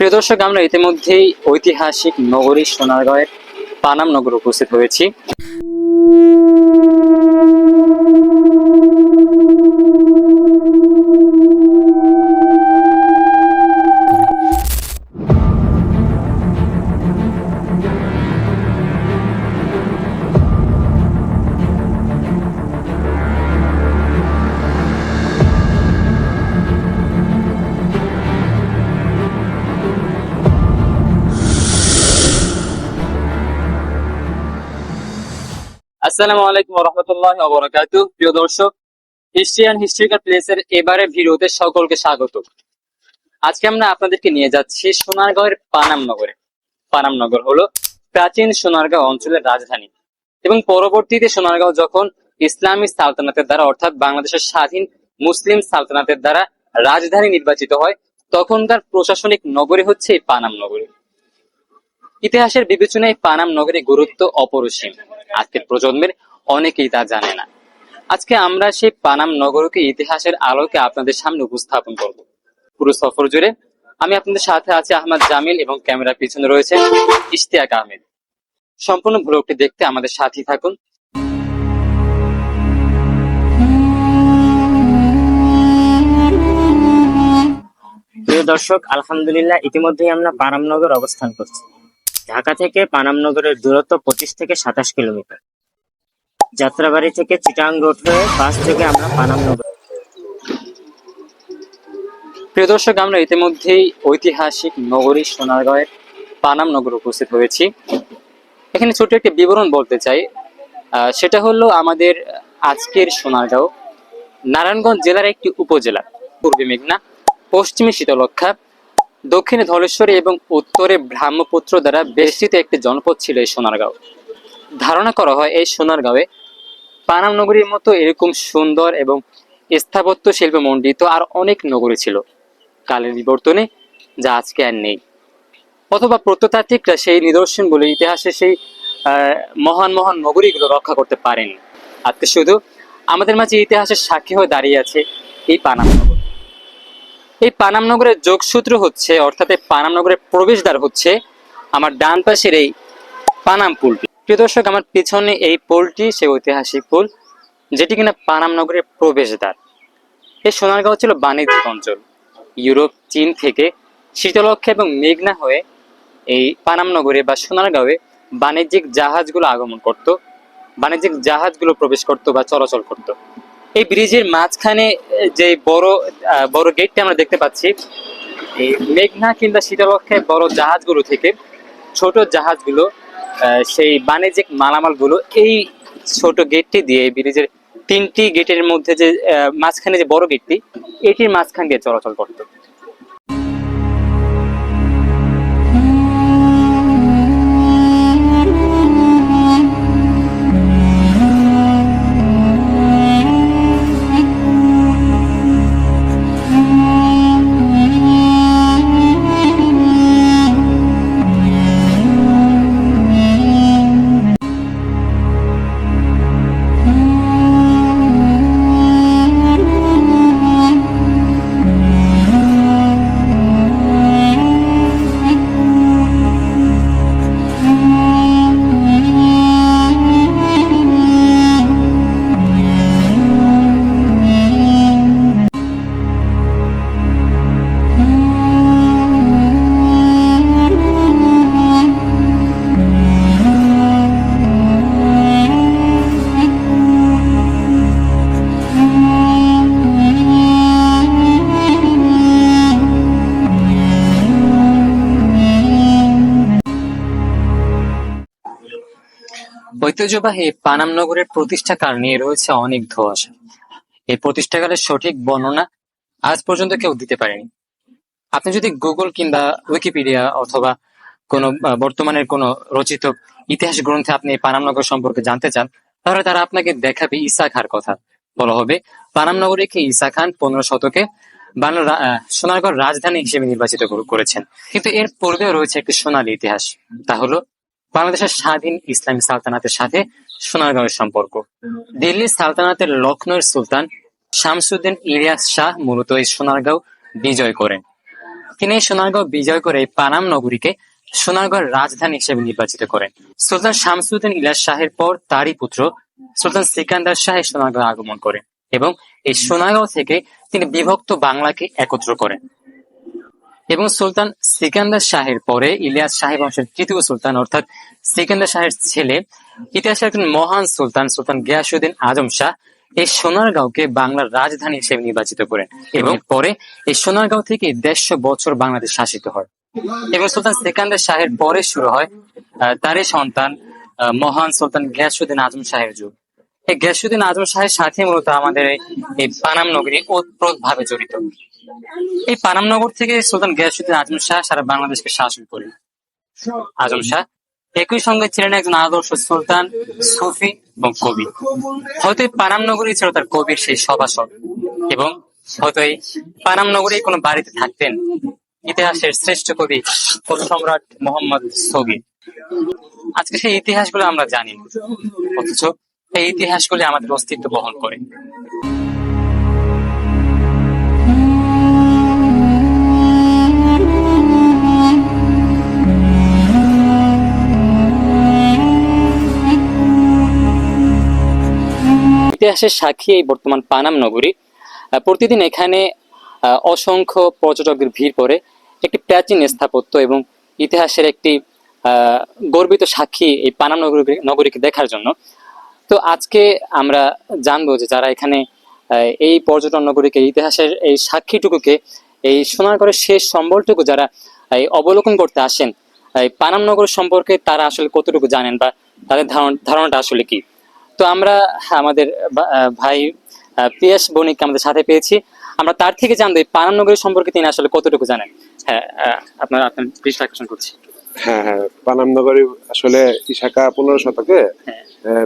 প্রিয় দর্শক আমরা ইতিমধ্যেই ঐতিহাসিক নগরী সোনারগাঁয়ের পানাম নগর উপস্থিত হয়েছি। আসসালামু আলাইকুম রহমতুল্লাহ বরাকাতু প্রিয় দর্শক হিস্ট্রিয়ান হিস্ট্রিক্যাল প্লেসের এবারে ভিডিওতে সকলকে স্বাগত। আজকে আমরা আপনাদেরকে নিয়ে যাচ্ছি সোনারগাঁওয়ের পানাম নগরে। পানাম নগর হলো প্রাচীন সোনারগাঁও অঞ্চলের রাজধানী এবং পরবর্তীতে সোনারগাঁও যখন ইসলামী সালতানাতের দ্বারা, অর্থাৎ বাংলাদেশের স্বাধীন মুসলিম সালতানাতের দ্বারা রাজধানী নির্বাচিত হয়, তখনকার প্রশাসনিক নগরী হচ্ছে এই পানাম নগরী। ইতিহাসের বিবেচনায় পানাম নগরের গুরুত্ব অপরিসীম। আজকের প্রজন্মের অনেকেই তা জানে না। আজকে আমরা সেই পানাম নগরকে ইতিহাসের আলোকে আপনাদের সামনে উপস্থাপন করব। পুরো সফর জুড়ে আমি আপনাদের সাথে আছি আহমদ জামিল এবং ক্যামেরার পিছনে রয়েছে ইশতিয়াক আহমেদ। সম্পূর্ণ ব্লগটি দেখতে আমাদের সাথেই থাকুন। প্রিয় দর্শক, আলহামদুলিল্লাহ, ইতিমধ্যেই আমরা পানামনগর অবস্থান করছি। ঢাকা থেকে পানামনগরের দূরত্ব পঁচিশ থেকে সাতাশ কিলোমিটার। যাত্রাবাড়ি থেকে চিটাং রোড হয়ে বাস থেকে আমরা পানামনগর প্রিয় দর্শক, আমরা ইতিমধ্যেই ঐতিহাসিক নগরী সোনারগাঁয়ের পানাম নগর উপস্থিত হয়েছি। এখানে ছোট একটি বিবরণ বলতে চাই। সেটা হলো আমাদের আজকের সোনারগাঁও, নারায়ণগঞ্জ জেলার একটি উপজেলা, পূর্বে মেঘনা, পশ্চিমে শীতলক্ষা দক্ষিণে ধলেশ্বরী এবং উত্তরে ব্রাহ্মপুত্র দ্বারা বেষ্টিত একটি জনপদ ছিল এই সোনারগাঁও। ধারণা করা হয় এই সোনারগাঁওয়ে পানাম নগরীর মতো এরকম সুন্দর এবং স্থাপত্য শিল্পে মণ্ডিত আর অনেক নগরী ছিল। কালের বিবর্তনে যা আজকে আর নেই। অথবা প্রত্নতাত্ত্বিকরা সেই নিদর্শন বলে ইতিহাসে সেই মহান মহান নগরীগুলো রক্ষা করতে পারেন আজকে শুধু আমাদের মাঝে ইতিহাসের সাক্ষী হয়ে দাঁড়িয়ে আছে এই পানাম এই পানাম নগরের যোগসূত্র হচ্ছে, অর্থাৎ এই পানাম নগরের প্রবেশদ্বার হচ্ছে আমার ডান পাশের এই পানাম পুলটি। প্রিয় দর্শক, আমার পিছনে এই পুলটি, সে ঐতিহাসিক পুল, যেটি কিনা পানাম নগরের প্রবেশদ্বার। এই সোনারগাঁও ছিল বাণিজ্যিক অঞ্চল। ইউরোপ, চীন থেকে শীতলক্ষা এবং মেঘনা হয়ে এই পানাম নগরে বা সোনারগাঁওয়ে বাণিজ্যিক জাহাজগুলো আগমন করত, বাণিজ্যিক জাহাজগুলো প্রবেশ করত বা চলাচল করত। এই ব্রিজের মাঝখানে যে বড় বড় গেটটা আমরা দেখতে পাচ্ছি মেঘনা কিংবা শীতলক্ষে বড় জাহাজগুলো থেকে, ছোট জাহাজগুলো সেই বাণিজ্যিক মালামালগুলো এই ছোট গেটটি দিয়ে ব্রিজের তিনটি গেটের মধ্যে যে মাঝখানে যে বড় গেটটি এটির মাঝখান দিয়ে চলাচল করতো। ঐতিহ্যবাহী পানাম নগরের প্রতিষ্ঠাকাল নিয়ে রয়েছে অনেক ধোঁয়াশা। এই প্রতিষ্ঠাকালের সঠিক বর্ণনা আজ পর্যন্ত কেউ দিতে পারেনি। আপনি যদি গুগল কিংবা উইকিপিডিয়া অথবা কোনো বর্তমানের কোনো রচিত ইতিহাস গ্রন্থে আপনি পানাম নগর সম্পর্কে জানতে চান, তাহলে তারা আপনাকে দেখাবে ইসা খার কথা। বলা হবে, পানাম নগরীকে ঈসা খান পনেরো শতকে বাংলার সোনারগড় রাজধানী হিসেবে নির্বাচিত করেছেন। কিন্তু এর পূর্বেও রয়েছে একটি সোনালী ইতিহাস, তা হলো বাংলাদেশের স্বাধীন ইসলামী সালতানাতের সাথে সোনারগাঁওয়ের সম্পর্ক। দিল্লি সালতানাতের লখনৌর সুলতান শামসুদ্দিন ইলিয়াস শাহ মূলত এই সোনারগাঁও বিজয় করেন। তিনি এই সোনারগাঁও বিজয় করে পানাম নগরীকে সোনারগাঁওয়ের রাজধানী হিসেবে নির্বাচিত করেন। সুলতান শামসুদ্দিন ইলিয়াস শাহের পর তারই পুত্র সুলতান সিকান্দার শাহ সোনারগাঁও আগমন করেন এবং এই সোনারগাঁও থেকে তিনি বিভক্ত বাংলাকে একত্র করেন। এবং সুলতান সিকান্দার শাহের পরে ইলিয়াস শাহী বংশের তৃতীয় সুলতান, অর্থাৎ সিকান্দার শাহের ছেলে, ইতিহাসের একজন মহান সুলতান সুলতান গিয়াসুদ্দিন আজম শাহ, এই সোনারগাঁওকে বাংলার রাজধানী হিসেবে নির্বাচিত করেন এবং পরে এই সোনারগাঁও থেকে দেড়শো বছর বাংলাদেশ শাসিত হয়। এবং সুলতান সিকান্দার শাহের পরে শুরু হয় তারই সন্তান মহান সুলতান গিয়াসুদ্দিন আজম শাহের যুগ। এই গিয়াসুদ্দিন আজম শাহের সাথে মূলত আমাদের এই পানাম নগরী ওতপ্রোত ভাবে জড়িত। এই পানামনগর থেকে সুলতান গিয়াসুদ্দিন আজম শাহ সারা বাংলাদেশকে শাসন করেন আজম শাহ একই সঙ্গে ছিলেন একজন আদর্শ সুলতান, সুফি এবং কবি। হয়তো এই পানাম ছিল তার কবির সেই সভাসদ এবং হয়তো এই পানাম নগরী কোনো বাড়িতে থাকতেন। ইতিহাসের শ্রেষ্ঠ কবি ও সম্রাট মোহাম্মদ সগির আজকে সেই ইতিহাসগুলো আমরা জানি অথচ এই ইতিহাসগুলি আমাদের অস্তিত্ব বহন করে। ইতিহাসের সাক্ষী এই বর্তমান পানাম নগরী। প্রতিদিন এখানে অসংখ্য পর্যটকদের ভিড় পড়ে। একটি প্রাচীন স্থাপত্য এবং ইতিহাসের একটি গর্বিত সাক্ষী এই পানাম নগরী নগরীকে দেখার জন্য। তো আজকে আমরা জানব যে যারা এখানে এই পর্যটন নগরীকে ইতিহাসের এই সাক্ষীটুকুকে, এই সোনারগড়ের শেষ সম্বলটুকু যারা, এই অবলোকন করতে আসেন, এই পানাম নগর সম্পর্কে তারা আসলে কতটুকু জানেন বা তাদের ধারণ, ধারণাটা আসলে কি? তো আমরা আমাদের ভাই আহ, পিয়াস বণিক আমাদের সাথে পেয়েছি। আমরা তার থেকে জানব এই পানাম নগরী সম্পর্কে তিনি আসলে কতটুকু জানেন? হ্যাঁ আপনার আপনার দৃষ্টি আকর্ষণ করছি। হ্যাঁ হ্যাঁ পানাম নগরী আসলে ইশাকা পনেরো শতকে হ্যাঁ।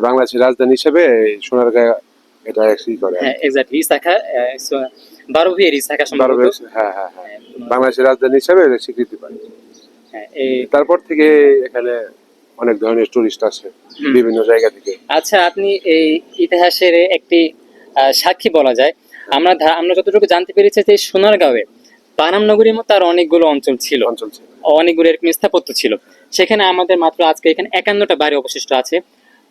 বাংলাদেশের রাজধানী হিসেবে সোনারগাঁ এটা ই করে। হ্যাঁ এক্স্যাক্টলি ইসাখা বারো বিয়ের ইসাখা বারো সম্পর্কে হ্যাঁ হ্যাঁ হ্যাঁ। বাংলাদেশের রাজধানী হিসেবে স্বীকৃতি পায়। হ্যাঁ, এই তারপর থেকে এখানে অনেক ধরনের টুরিস্ট আসে বিভিন্ন জায়গা থেকে। আচ্ছা আপনি এই ইতিহাসের একটি সাক্ষী বলা যায়। আমরা আমরা যতটুকু জানতে পেরেছি যে সোনারগাঁওয়ে পানাম নগরীর মতো আর অনেকগুলো অঞ্চল ছিল। অঞ্চল ছিল। অনেকগুলো এরকম স্থাপত্য ছিল। সেখানে আমাদের মাত্র আজকে এখানে একান্নটা বাড়ি অবশিষ্ট আছে।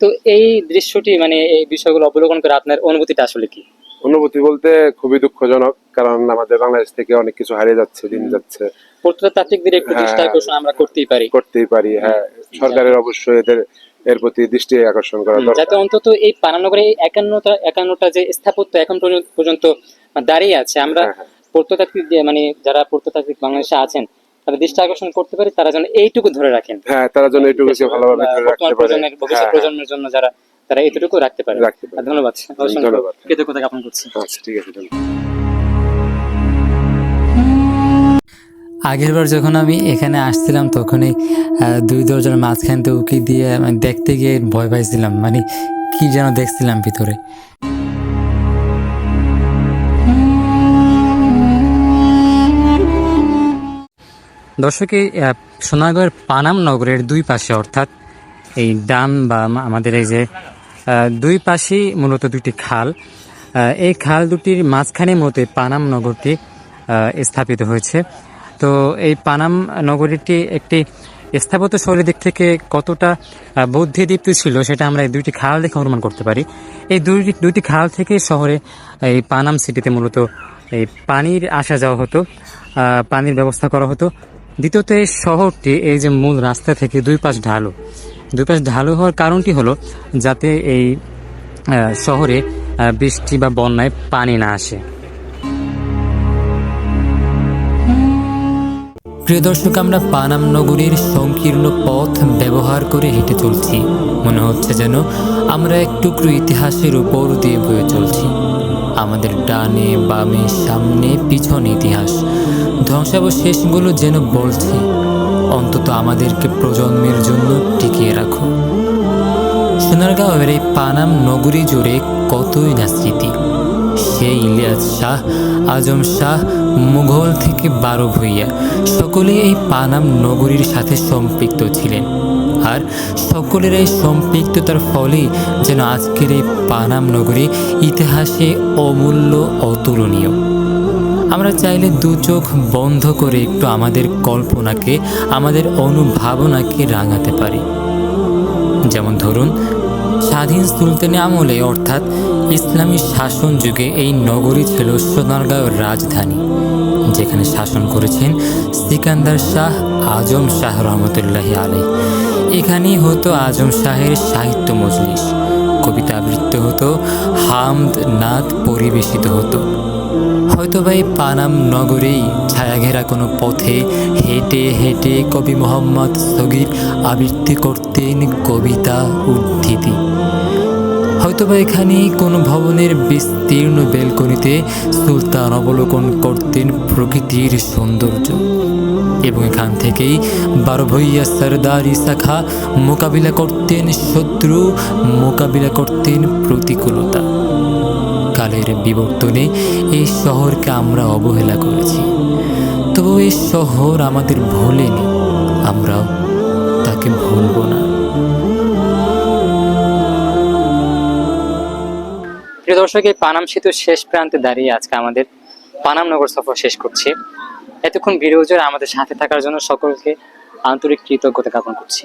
তো এই দৃশ্যটি মানে এই বিষয়গুলো অবলোকন করে আপনার অনুভূতিটা আসলে কি? অনুভূতি বলতে খুবই দুঃখজনক কারণ আমাদের বাংলাদেশ থেকে অনেক কিছু হারিয়ে যাচ্ছে দিন যাচ্ছে। প্রত্নতাত্ত্বিকদের একটু দৃষ্টি হ্যাঁ। আকর্ষণ আমরা করতেই পারি। করতেই পারি হ্যাঁ। সরকারের অবশ্যই এদের এর প্রতি দৃষ্টি আকর্ষণ করা দরকার যাতে অন্তত এই পানানগরে একান্নটা একান্নটা যে স্থাপত্য এখন পর্যন্ত- পর্যন্ত দাঁড়িয়ে আছে আমরা হ্যাঁ, হ্যাঁ। প্রত্নতাত্ত্বিক যে মানে যারা প্রত্নতাত্ত্বিক বাংলাদেশে আছেন তারা দৃষ্টি আকর্ষণ করতে পারে তারা যেন এইটুকু ধরে রাখেন। হ্যাঁ তারা যেন এটুকুকে ভালোভাবে ধরে রাখতে পারে। প্রজন্মের ভবিষ্যৎ হ্যাঁ, প্রজন্মের জন্য যারা তারা এতটুকু রাখতে পারে। ধন্যবাদ। ধন্যবাদ। কৃতজ্ঞতা জ্ঞাপন করছি। আচ্ছা ঠিক আছে আগেরবার যখন আমি এখানে আসছিলাম তখনই আহ, দুই দরজার মাঝখান থেকে উকি দিয়ে দেখতে গিয়ে ভয় পাইছিলাম। মানে কি যেন দেখছিলাম ভিতরে। দর্শক সোনারগাঁওয়ের পানাম নগরের দুই পাশে, অর্থাৎ এই ডান বা আমাদের এই যে দুই পাশেই মূলত দুটি খাল এই খাল দুটির মাঝখানে এই পানাম নগরটি স্থাপিত হয়েছে। তো এই পানাম নগরীটি একটি স্থাপত্য শৈলীর দিক থেকে কতটা বুদ্ধিদীপ্ত ছিল সেটা আমরা এই দুইটি খাল দেখে অনুমান করতে পারি। এই দুইটি দুইটি খাল থেকে শহরে এই পানাম সিটিতে মূলত এই পানির আসা যাওয়া হতো পানির ব্যবস্থা করা হতো। দ্বিতীয়ত এই শহরটি এই যে মূল রাস্তা থেকে দুই পাশ ঢালু। দুই পাশ ঢালু হওয়ার কারণটি হলো যাতে এই শহরে বৃষ্টি বা বন্যায় পানি না আসে। প্রিয় দর্শক, আমরা পানাম নগরীর সংকীর্ণ পথ ব্যবহার করে হেঁটে চলছি। মনে হচ্ছে যেন আমরা এক টুকরো ইতিহাসের উপর দিয়ে বয়ে চলছি। আমাদের ডানে বামে সামনে পিছনে ইতিহাস। ধ্বংসাবশেষগুলো যেন বলছে, অন্তত আমাদেরকে প্রজন্মের জন্য টিকিয়ে রাখো। সোনারগাঁওয়ের এই পানাম নগরী জুড়ে কতই না স্মৃতি। সেই ইলিয়াস শাহ, আজম শাহ, মুঘল থেকে বারো ভূঁইয়া, সকলেই এই পানাম নগরীর সাথে সম্পৃক্ত ছিলেন। আর সকলের এই সম্পৃক্ততার ফলেই যেন আজকের এই পানাম নগরী ইতিহাসে অমূল্য, অতুলনীয়। আমরা চাইলে দু চোখ বন্ধ করে একটু আমাদের কল্পনাকে, আমাদের অনুভাবনাকে রাঙাতে পারি। যেমন ধরুন, স্বাধীন সুলতানি আমলে, অর্থাৎ ইসলামী শাসন যুগে এই নগরী ছিল সোনারগাঁওয়ের রাজধানী, যেখানে শাসন করেছেন সিকান্দার শাহ আজম শাহ রহমতুল্লাহ আলাই এখানেই হতো আজম শাহের সাহিত্য মজলিস। কবিতা আবৃত্তি হতো হামদ নাদ পরিবেশিত হতো। হয়তো বা এই পানাম নগরেই ছায়াঘেরা কোনো পথে হেঁটে হেঁটে কবি মোহাম্মদ সগির আবৃত্তি করতেন কবিতা উদ্ধৃতি। হয়তোবা এখানেই কোনো ভবনের বিস্তীর্ণ বেলকনিতে সুলতান অবলোকন করতেন প্রকৃতির সৌন্দর্য এবং এখান থেকেই বারো ভইয়া সরদার ইসাখা মোকাবিলা করতেন শত্রু, মোকাবিলা করতেন প্রতিকূলতা। কালের বিবর্তনে এই শহরকে আমরা অবহেলা করেছি। তবু এই শহর আমাদের ভোলেনি। আমরাও তাকে ভুলব না। প্রিয় দর্শক, এই পানাম সেতুর শেষ প্রান্তে দাঁড়িয়ে আজকে আমাদের পানাম নগর সফর শেষ করছি। এতক্ষণ জুড়ে আমাদের সাথে থাকার জন্য সকলকে আন্তরিক কৃতজ্ঞতা জ্ঞাপন করছি।